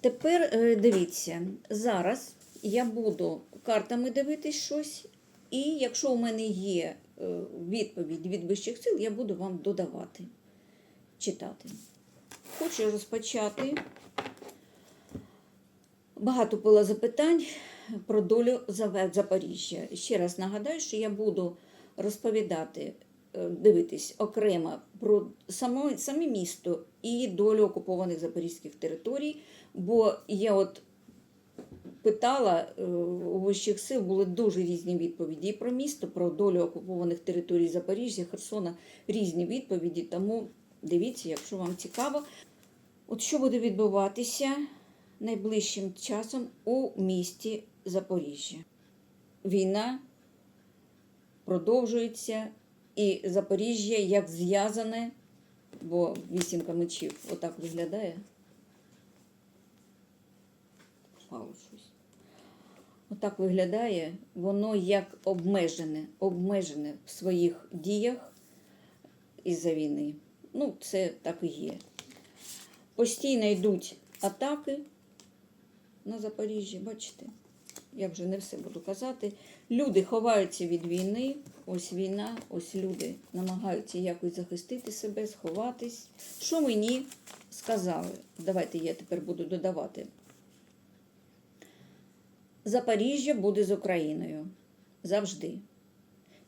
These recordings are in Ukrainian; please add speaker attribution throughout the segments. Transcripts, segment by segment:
Speaker 1: Тепер е, дивіться, зараз я буду картами дивитись щось, і якщо у мене є е, відповідь від вищих сил, я буду вам додавати, читати. Хочу розпочати. Багато було запитань про долю Запоріжжя. Ще раз нагадаю, що я буду розповідати, дивитись окремо про само, саме місто і долю окупованих запорізьких територій, бо я от питала е, у вищих сил, були дуже різні відповіді про місто, про долю окупованих територій Запоріжжя, Херсона, різні відповіді. Тому дивіться, якщо вам цікаво. От що буде відбуватися найближчим часом у місті Запоріжжя? Війна продовжується, і Запоріжжя як зв'язане, бо вісімка мечів отак виглядає. Отак виглядає, воно як обмежене, обмежене в своїх діях із-за війни. Ну, це так і є. Постійно йдуть атаки на Запоріжжі, бачите? Я вже не все буду казати. Люди ховаються від війни. Ось війна, ось люди намагаються якось захистити себе, сховатись. Що мені сказали? Давайте я тепер буду додавати. Запоріжжя буде з Україною. Завжди.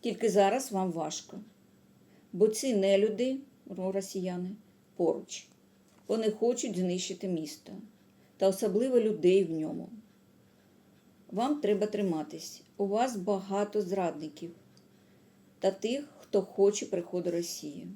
Speaker 1: Тільки зараз вам важко. Бо ці нелюди, росіяни, поруч. Вони хочуть знищити місто та особливо людей в ньому. Вам треба триматись. У вас багато зрадників та тих, хто хоче приходу Росії.